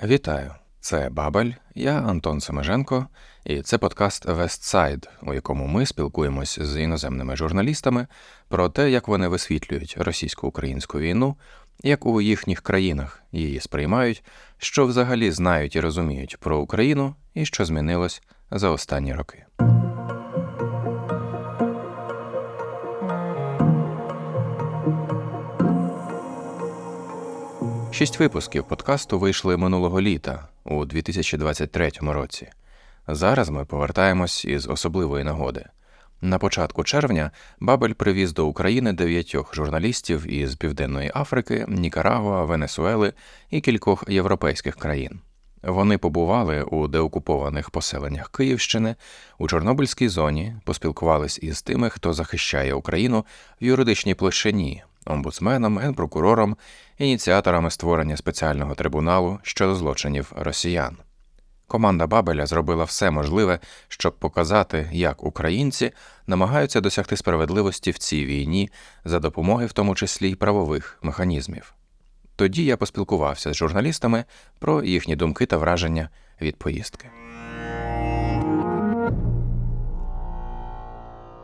Вітаю! Це Бабель, я Антон Семеженко, і це подкаст Вестсайд, у якому ми спілкуємось з іноземними журналістами про те, як вони висвітлюють російсько-українську війну, як у їхніх країнах її сприймають, що взагалі знають і розуміють про Україну і що змінилось за останні роки. Шість випусків подкасту вийшли минулого літа у 2023 році. Зараз ми повертаємось із особливої нагоди. На початку червня Бабель привіз до України дев'ятьох журналістів із Південної Африки, Нікарагуа, Венесуели і кількох європейських країн. Вони побували у деокупованих поселеннях Київщини, у Чорнобильській зоні, поспілкувались із тими, хто захищає Україну в юридичній площині, омбудсменом, генпрокурором, ініціаторами створення спеціального трибуналу щодо злочинів росіян. Команда Бабеля зробила все можливе, щоб показати, як українці намагаються досягти справедливості в цій війні за допомоги, в тому числі й правових механізмів. Тоді я поспілкувався з журналістами про їхні думки та враження від поїздки.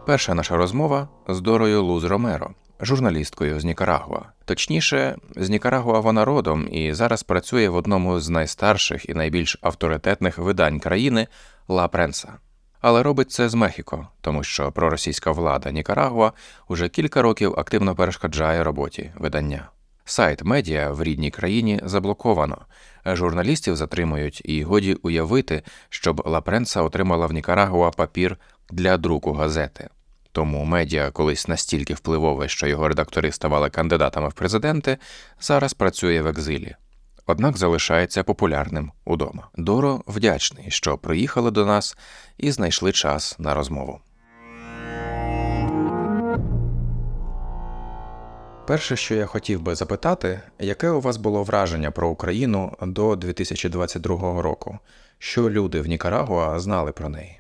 Перша наша розмова з Дорою Луз Ромеро, журналісткою з Нікарагуа. Точніше, з Нікарагуа вона родом і зараз працює в одному з найстарших і найбільш авторитетних видань країни Ла Пренса. Але робить це з Мехіко, тому що проросійська влада Нікарагуа уже кілька років активно перешкоджає роботі видання. Сайт медіа в рідній країні заблоковано, журналістів затримують, і годі уявити, щоб Ла Пренса отримала в Нікарагуа папір для друку газети. Тому медіа, колись настільки впливове, що його редактори ставали кандидатами в президенти, зараз працює в екзилі. Однак залишається популярним удома. Доро вдячний, що приїхали до нас і знайшли час на розмову. Перше, що я хотів би запитати, яке у вас було враження про Україну до 2022 року? Що люди в Нікарагуа знали про неї?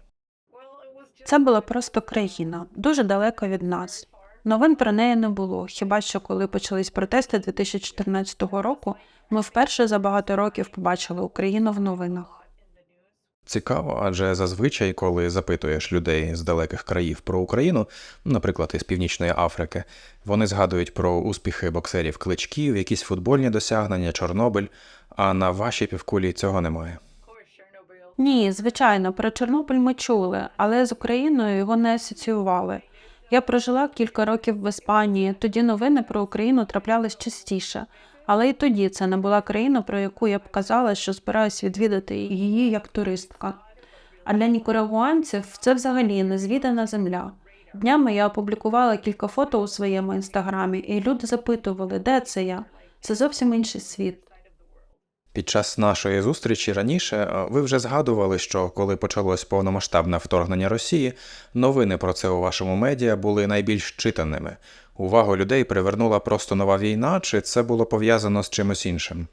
Це була просто країна, дуже далеко від нас. Новин про неї не було. Хіба що коли почались протести 2014 року, ми вперше за багато років побачили Україну в новинах. Цікаво, адже зазвичай, коли запитуєш людей з далеких країв про Україну, наприклад, із Північної Африки, вони згадують про успіхи боксерів кличків, якісь футбольні досягнення, Чорнобиль. А на вашій півкулі цього немає. Ні, звичайно, про Чорнобиль ми чули, але з Україною його не асоціювали. Я прожила кілька років в Іспанії, тоді новини про Україну траплялись частіше, але і тоді це не була країна, про яку я б казала, що збираюсь відвідати її як туристка. А для нікарагуанців це взагалі незвідана земля. Днями я опублікувала кілька фото у своєму інстаграмі, і люди запитували, де це я. Це зовсім інший світ. Під час нашої зустрічі раніше е, ви вже згадували, що коли почалось повномасштабне вторгнення Росії, новини про це у вашому медіа були найбільш читаними. Увагу людей привернула просто нова війна, чи це було пов'язано з чимось іншим?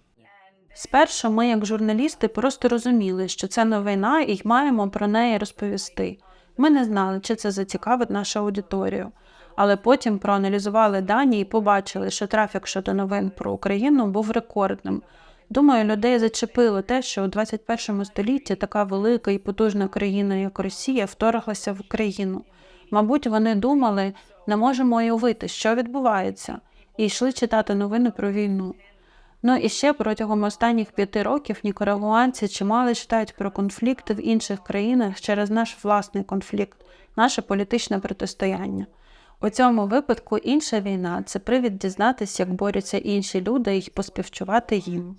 Спершу ми, як журналісти, просто розуміли, що це новина і маємо про неї розповісти. Ми не знали, чи це зацікавить нашу аудиторію. Але потім проаналізували дані і побачили, що трафік щодо новин про Україну був рекордним. Думаю, людей зачепило те, що у 21 столітті така велика і потужна країна, як Росія, вторглася в Україну. Мабуть, вони думали, не можемо уявити, що відбувається, і йшли читати новини про війну. Ну і ще протягом останніх п'яти років нікарагуанці чимало читають про конфлікти в інших країнах через наш власний конфлікт, наше політичне протистояння. У цьому випадку інша війна це привід дізнатися, як борються інші люди і поспівчувати їм.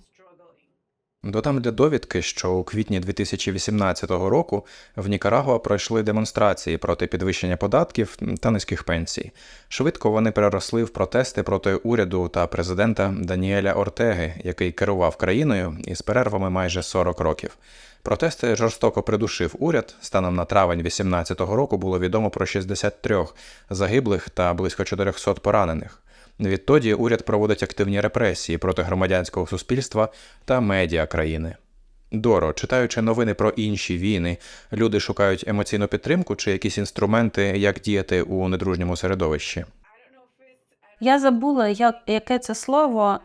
Додам для довідки, що у квітні 2018 року в Нікарагуа пройшли демонстрації проти підвищення податків та низьких пенсій. Швидко вони переросли в протести проти уряду та президента Даніеля Ортеги, який керував країною із перервами майже 40 років. Протести жорстоко придушив уряд. Станом на травень 2018 року було відомо про 63 загиблих та близько 400 поранених. Відтоді уряд проводить активні репресії проти громадянського суспільства та медіа країни. Доро, читаючи новини про інші війни, люди шукають емоційну підтримку чи якісь інструменти, як діяти у недружньому середовищі. Я забула, як, яке це слово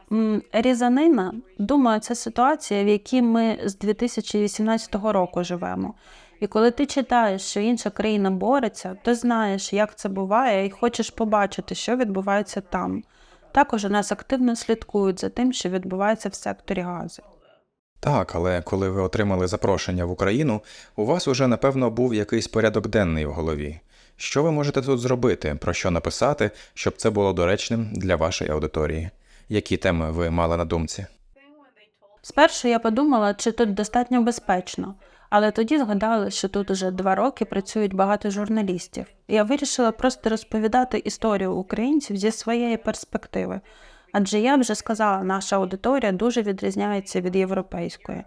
різанина. Думаю, це ситуація, в якій ми з 2018 року живемо. І коли ти читаєш, що інша країна бореться, ти знаєш, як це буває, і хочеш побачити, що відбувається там. Також у нас активно слідкують за тим, що відбувається в секторі Гази. Так, але коли ви отримали запрошення в Україну, у вас уже напевно був якийсь порядок денний в голові. Що ви можете тут зробити, про що написати, щоб це було доречним для вашої аудиторії? Які теми ви мали на думці? Спершу я подумала, чи тут достатньо безпечно, але тоді згадала, що тут уже два роки працюють багато журналістів. Я вирішила просто розповідати історію українців зі своєї перспективи. Адже я вже сказала, наша аудиторія дуже відрізняється від європейської.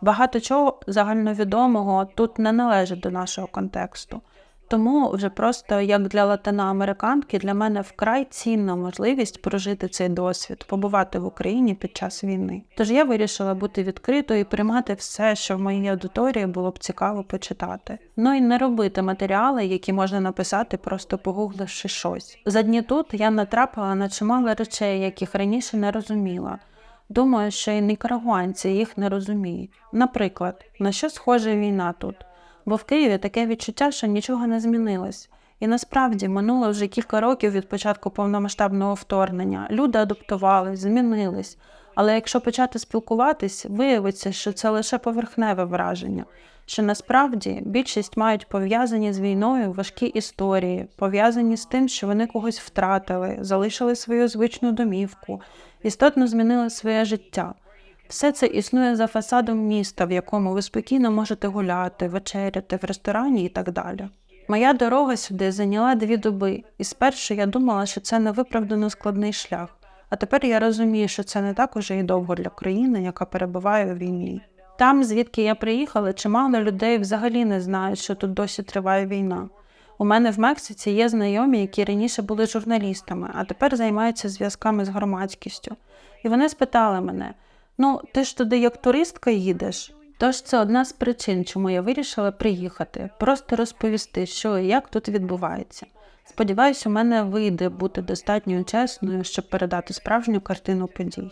Багато чого загальновідомого тут не належить до нашого контексту. Тому вже просто як для латиноамериканки для мене вкрай цінна можливість прожити цей досвід, побувати в Україні під час війни. Тож я вирішила бути відкритою і приймати все, що в моїй аудиторії було б цікаво почитати. Ну і не робити матеріали, які можна написати, просто погугливши щось. За дні тут я натрапила на чимало речей, яких раніше не розуміла. Думаю, що і нікарагуанці їх не розуміють. Наприклад, на що схожа війна тут? Бо в Києві таке відчуття, що нічого не змінилось. І насправді минуло вже кілька років від початку повномасштабного вторгнення. Люди адаптувались, змінились. Але якщо почати спілкуватись, виявиться, що це лише поверхневе враження, що насправді більшість мають пов'язані з війною важкі історії, пов'язані з тим, що вони когось втратили, залишили свою звичну домівку, істотно змінили своє життя. Все це існує за фасадом міста, в якому ви спокійно можете гуляти, вечеряти в ресторані і так далі. Моя дорога сюди зайняла дві доби, і спершу я думала, що це невиправдано складний шлях. А тепер я розумію, що це не так уже і довго для країни, яка перебуває у війні. Там, звідки я приїхала, чимало людей взагалі не знають, що тут досі триває війна. У мене в Мексиці є знайомі, які раніше були журналістами, а тепер займаються зв'язками з громадськістю. І вони спитали мене: ну, ти ж туди як туристка їдеш? Тож це одна з причин, чому я вирішила приїхати, просто розповісти, що і як тут відбувається. Сподіваюсь, у мене вийде бути достатньо чесною, щоб передати справжню картину подій.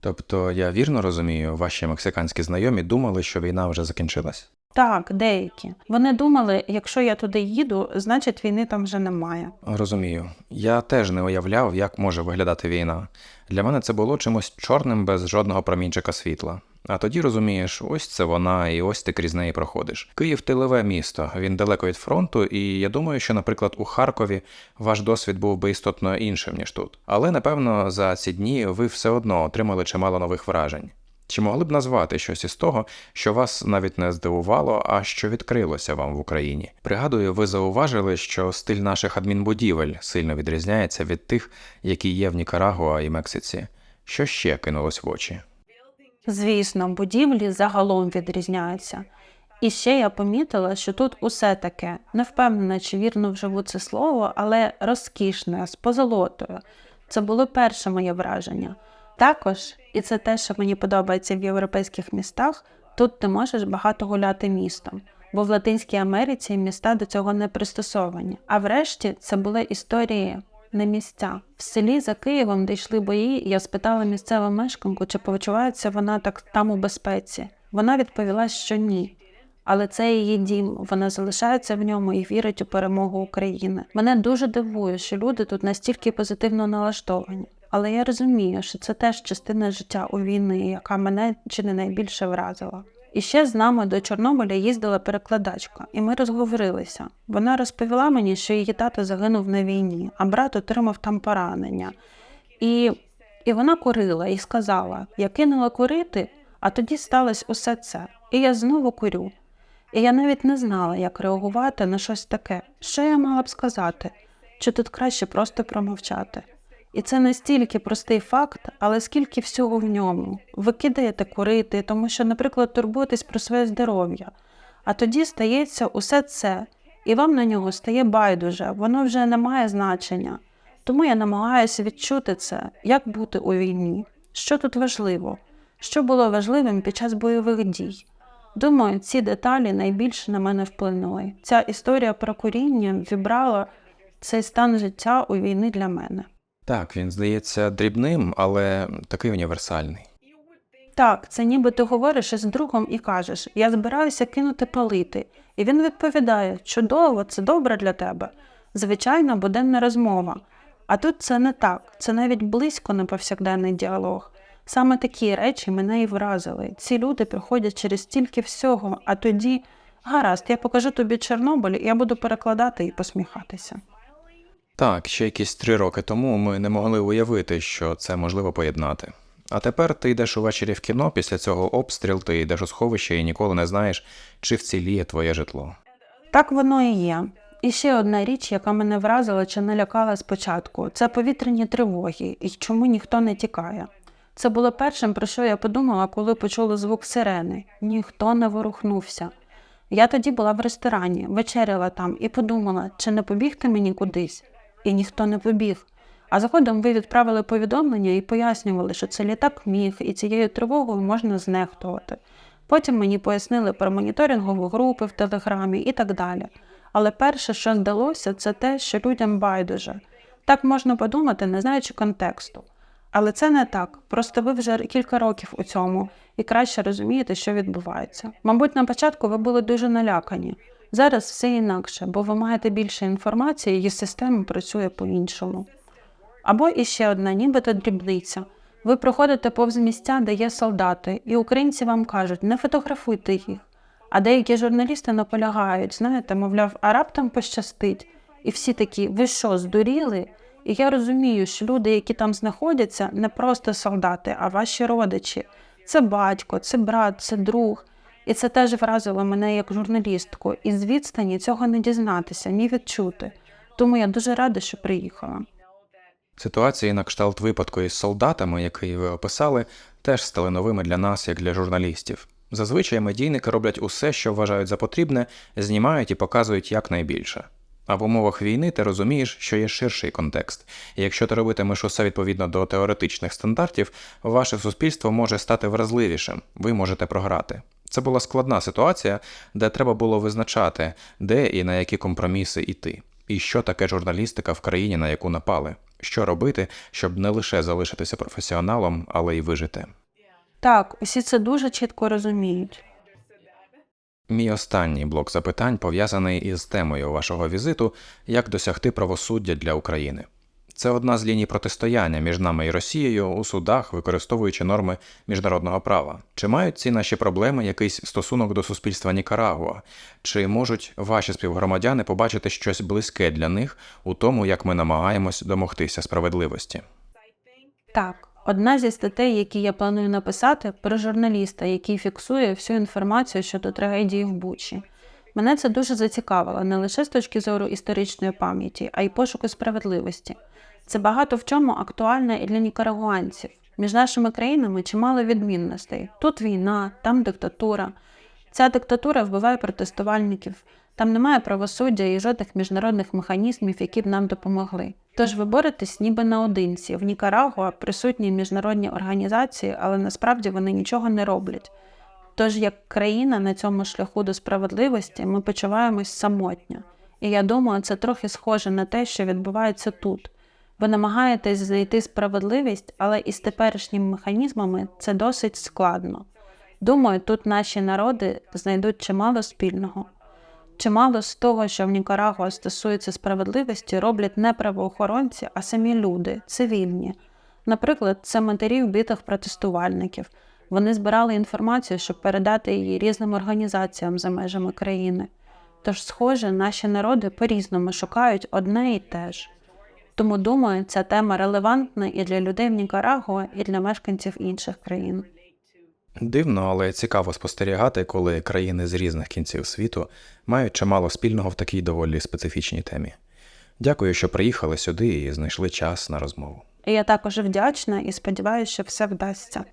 Тобто, я вірно розумію, ваші мексиканські знайомі думали, що війна вже закінчилась. Так, деякі. Вони думали, якщо я туди їду, значить війни там вже немає. Розумію. Я теж не уявляв, як може виглядати війна. Для мене це було чимось чорним без жодного промінчика світла. А тоді розумієш, ось це вона, і ось ти крізь неї проходиш. Київ тилове місто, він далеко від фронту, і я думаю, що, наприклад, у Харкові ваш досвід був би істотно іншим, ніж тут. Але напевно за ці дні ви все одно отримали чимало нових вражень. Чи могли б назвати щось із того, що вас навіть не здивувало, а що відкрилося вам в Україні? Пригадую, ви зауважили, що стиль наших адмінбудівель сильно відрізняється від тих, які є в Нікарагуа і Мексиці. Що ще кинулось в очі? Звісно, будівлі загалом відрізняються. І ще я помітила, що тут усе таке, не впевнена, чи вірно вживу це слово, але розкішне, з позолотою. Це було перше моє враження. Також, і це те, що мені подобається в європейських містах, тут ти можеш багато гуляти містом, бо в Латинській Америці міста до цього не пристосовані. А врешті це були історії не місця. В селі за Києвом, де йшли бої, я спитала місцеву мешканку, чи почувається вона так там у безпеці. Вона відповіла, що ні. Але це її дім, вона залишається в ньому і вірить у перемогу України. Мене дуже дивує, що люди тут настільки позитивно налаштовані. Але я розумію, що це теж частина життя у війни, яка мене чи не найбільше вразила. І ще з нами до Чорнобиля їздила перекладачка, і ми розговорилися. Вона розповіла мені, що її тато загинув на війні, а брат отримав там поранення. І, і вона курила і сказала: я кинула курити, а тоді сталося усе це. І я знову курю. І я навіть не знала, як реагувати на щось таке. Що я мала б сказати? Чи тут краще просто промовчати? І це не стільки простий факт, але скільки всього в ньому. Ви кидаєте курити, тому що, наприклад, турбуєтесь про своє здоров'я. А тоді стається усе це, і вам на нього стає байдуже, воно вже не має значення. Тому я намагаюся відчути це, як бути у війні, що тут важливо, що було важливим під час бойових дій. Думаю, ці деталі найбільше на мене вплинули. Ця історія про куріння вібрала цей стан життя у війни для мене. Так, він здається дрібним, але такий універсальний. Так, це ніби ти говориш із другом і кажеш: Я збираюся кинути палити. І він відповідає: Чудово, це добре для тебе. Звичайно, буденна розмова. А тут це не так, це навіть близько не повсякденний діалог. Саме такі речі мене і вразили. Ці люди проходять через стільки всього, а тоді гаразд, я покажу тобі Чорнобиль, я буду перекладати і посміхатися. Так, ще якісь три роки тому ми не могли уявити, що це можливо поєднати. А тепер ти йдеш увечері в кіно, після цього обстріл, ти йдеш у сховище і ніколи не знаєш, чи вціліє твоє житло. Так воно і є. І ще одна річ, яка мене вразила чи налякала спочатку, це повітряні тривоги і чому ніхто не тікає. Це було першим, про що я подумала, коли почула звук сирени. Ніхто не ворухнувся. Я тоді була в ресторані, вечеряла там і подумала, чи не побігти мені кудись. І ніхто не побіг. А згодом ви відправили повідомлення і пояснювали, що це літак міг, і цією тривогою можна знехтувати. Потім мені пояснили про моніторингову групи в Телеграмі і так далі. Але перше, що здалося, це те, що людям байдуже. Так можна подумати, не знаючи контексту. Але це не так. Просто ви вже кілька років у цьому і краще розумієте, що відбувається. Мабуть, на початку ви були дуже налякані. Зараз все інакше, бо ви маєте більше інформації, і система працює по-іншому. Або іще одна, нібито дрібниця. Ви проходите повз місця, де є солдати, і українці вам кажуть, не фотографуйте їх. А деякі журналісти наполягають, знаєте, мовляв, а раптом пощастить. І всі такі, ви що, здуріли? І я розумію, що люди, які там знаходяться, не просто солдати, а ваші родичі. Це батько, це брат, це друг. І це теж вразило мене як журналістку. І з відстані цього не дізнатися, ні відчути. Тому я дуже рада, що приїхала. Ситуації на кшталт випадку із солдатами, який ви описали, теж стали новими для нас, як для журналістів. Зазвичай медійники роблять усе, що вважають за потрібне, знімають і показують якнайбільше. А в умовах війни ти розумієш, що є ширший контекст, і якщо ти робитимеш усе відповідно до теоретичних стандартів, ваше суспільство може стати вразливішим, ви можете програти. Це була складна ситуація, де треба було визначати, де і на які компроміси йти, і що таке журналістика в країні, на яку напали, що робити, щоб не лише залишитися професіоналом, але й вижити. Так, усі це дуже чітко розуміють. Мій останній блок запитань пов'язаний із темою вашого візиту як досягти правосуддя для України. Це одна з ліній протистояння між нами і Росією у судах, використовуючи норми міжнародного права. Чи мають ці наші проблеми якийсь стосунок до суспільства Нікарагуа? Чи можуть ваші співгромадяни побачити щось близьке для них у тому, як ми намагаємось домогтися справедливості? Так, одна зі статей, які я планую написати, про журналіста, який фіксує всю інформацію щодо трагедії в Бучі. Мене це дуже зацікавило не лише з точки зору історичної пам'яті, а й пошуку справедливості. Це багато в чому актуальне і для нікарагуанців. Між нашими країнами чимало відмінностей. Тут війна, там диктатура. Ця диктатура вбиває протестувальників. Там немає правосуддя і жодних міжнародних механізмів, які б нам допомогли. Тож ви боретесь ніби наодинці. В Нікарагуа присутні міжнародні організації, але насправді вони нічого не роблять. Тож, як країна на цьому шляху до справедливості, ми почуваємось самотньо. І я думаю, це трохи схоже на те, що відбувається тут. Ви намагаєтесь знайти справедливість, але із теперішніми механізмами це досить складно. Думаю, тут наші народи знайдуть чимало спільного. Чимало з того, що в Нікарагуа стосується справедливості, роблять не правоохоронці, а самі люди, цивільні. Наприклад, це матері вбитих протестувальників. Вони збирали інформацію, щоб передати її різним організаціям за межами країни. Тож, схоже, наші народи по-різному шукають одне і те ж. Тому думаю, ця тема релевантна і для людей в Нікарагуа, і для мешканців інших країн. Дивно, але цікаво спостерігати, коли країни з різних кінців світу мають чимало спільного в такій доволі специфічній темі. Дякую, що приїхали сюди і знайшли час на розмову. Я також вдячна і сподіваюся, що все вдасться.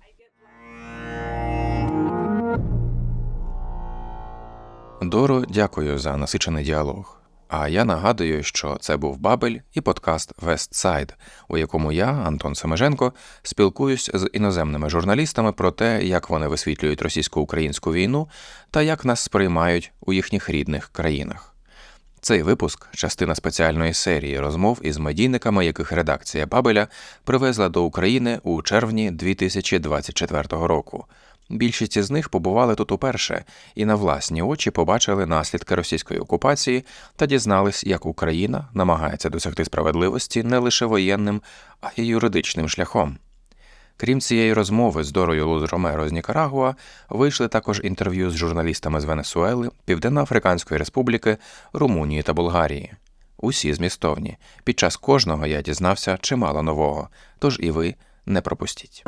Доро, дякую за насичений діалог. А я нагадую, що це був Бабель і подкаст Вестсайд, у якому я, Антон Семеженко, спілкуюсь з іноземними журналістами про те, як вони висвітлюють російсько-українську війну та як нас сприймають у їхніх рідних країнах. Цей випуск частина спеціальної серії розмов із медійниками, яких редакція Бабеля привезла до України у червні 2024 року. Більшість із них побували тут уперше і на власні очі побачили наслідки російської окупації та дізнались, як Україна намагається досягти справедливості не лише воєнним, а й юридичним шляхом. Крім цієї розмови з Дорою Луз Ромеро з Нікарагуа, вийшли також інтерв'ю з журналістами з Венесуели, Південно-Африканської Республіки, Румунії та Болгарії. Усі змістовні. Під час кожного я дізнався чимало нового, тож і ви не пропустіть.